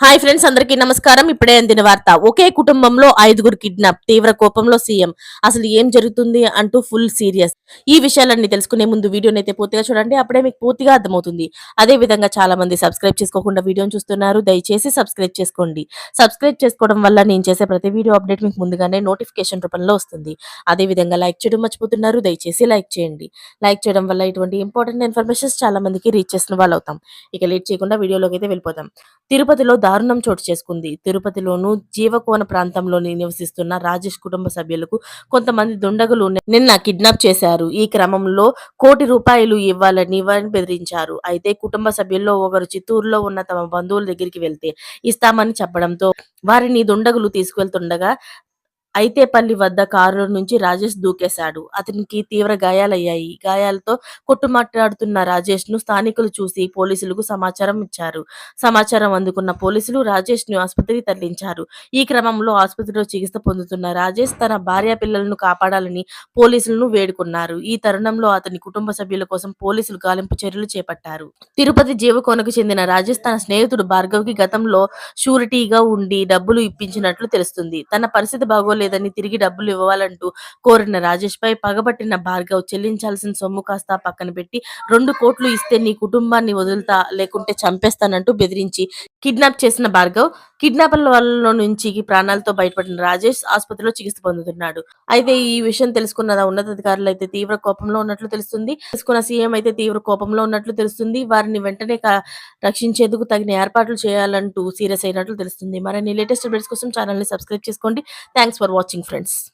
Hi friends అందరికీ నమస్కారం. ఇప్పుడే అందిన వార్త. ఒకే కుటుంబంలో ఐదుగురు కిడ్నాప్ తీవ్ర కోపంలో సీఎం. అసలు ఏం జరుగుతుంది అంటూ ఫుల్ సీరియస్. ఈ విషయాలన్నీ తెలుసుకునే ముందు వీడియోని అయితే పూర్తిగా చూడండి. అప్పుడే మీకు పూర్తిగా అర్థమవుతుంది. అదే విధంగా చాలా మంది సబ్స్క్రైబ్ చేసుకోకుండా వీడియోని చూస్తున్నారు. దయచేసి సబ్స్క్రైబ్ చేసుకోండి. సబ్స్క్రైబ్ చేసుకోవడం వల్ల నేను చేసే ప్రతి వీడియో అప్డేట్ మీకు ముందుగానే నోటిఫికేషన్ రూపంలో వస్తుంది. అదే విధంగా లైక్ చేయడం మర్చిపోతున్నారు. దయచేసి లైక్ చేయండి. లైక్ చేయడం వల్ల ఇటువంటి ఇంపార్టెంట్ ఇన్ఫర్మేషన్స్ చాలా మందికి రీచ్ చేసిన వాళ్ళు అవుతాం ఇక లేట్ చేయకుండా వీడియోలోకి అయితే వెళ్ళిపోతాం తిరుపతిలో దారుణం చోటు చేసుకుంది. తిరుపతిలోను జీవకోన ప్రాంతంలోని నివసిస్తున్న రాజేష్ కుటుంబ సభ్యులకు కొంతమంది దుండగులు నిన్న కిడ్నాప్ చేశారు. ఈ క్రమంలో కోటి రూపాయలు ఇవ్వాలని వారిని బెదిరించారు అయితే కుటుంబ సభ్యుల్లో ఒకరు చిత్తూరులో ఉన్న తమ బంధువుల దగ్గరికి వెళ్తే ఇస్తామని చెప్పడంతో వారిని దుండగులు తీసుకువెళ్తుండగా అయితేపల్లి వద్ద కారులో నుంచి రాజేష్ దూకేశాడు. అతనికి తీవ్ర గాయాలయ్యాయి. గాయాలతో కొట్టుమాట్లాడుతున్న రాజేష్ను స్థానికులు చూసి పోలీసులకు సమాచారం ఇచ్చారు. సమాచారం అందుకున్న పోలీసులు రాజేష్ను ఆసుపత్రికి తరలించారు. ఈ క్రమంలో ఆసుపత్రిలో చికిత్స పొందుతున్న రాజేష్ తన భార్య పిల్లలను కాపాడాలని పోలీసులను వేడుకున్నారు. ఈ తరుణంలో అతని కుటుంబ సభ్యుల కోసం పోలీసులు గాలింపు చర్యలు చేపట్టారు. తిరుపతి జీవకోనకు చెందిన రాజేష్ తన స్నేహితుడు భార్గవ్కి గతంలో షూరిటీగా ఉండి డబ్బులు ఇప్పించినట్లు తెలుస్తుంది. తన పరిస్థితి లేదని తిరిగి డబ్బులు ఇవ్వాలంటూ కోరిన రాజేష్ పై పగబట్టిన భార్గవ్ చెల్లించాల్సిన సొమ్ము కాస్త పక్కన పెట్టి రెండు కోట్లు ఇస్తే నీ కుటుంబాన్ని వదులుతా లేకుంటే చంపేస్తానంటూ బెదిరించి కిడ్నాప్ చేసిన భార్గవ్ కిడ్నాపర్ల వల్ల నుంచి ప్రాణాలతో బయటపడిన రాజేష్ ఆసుపత్రిలో చికిత్స పొందుతున్నాడు. అయితే ఈ విషయం తెలుసుకున్న ఉన్నతాధికారులు అయితే తీవ్ర కోపంలో ఉన్నట్లు తెలుస్తుంది. తెలుసుకున్న సీఎం అయితే తీవ్ర కోపంలో ఉన్నట్లు తెలుస్తుంది. వారిని వెంటనే రక్షించేందుకు తగిన ఏర్పాట్లు చేయాలంటూ సీరియస్ అయినట్లు తెలుస్తుంది. మరిన్ని లేటెస్ట్ అప్డేట్స్ కోసం ఛానల్ని సబ్స్క్రైబ్ చేసుకోండి. Thanks for watching friends.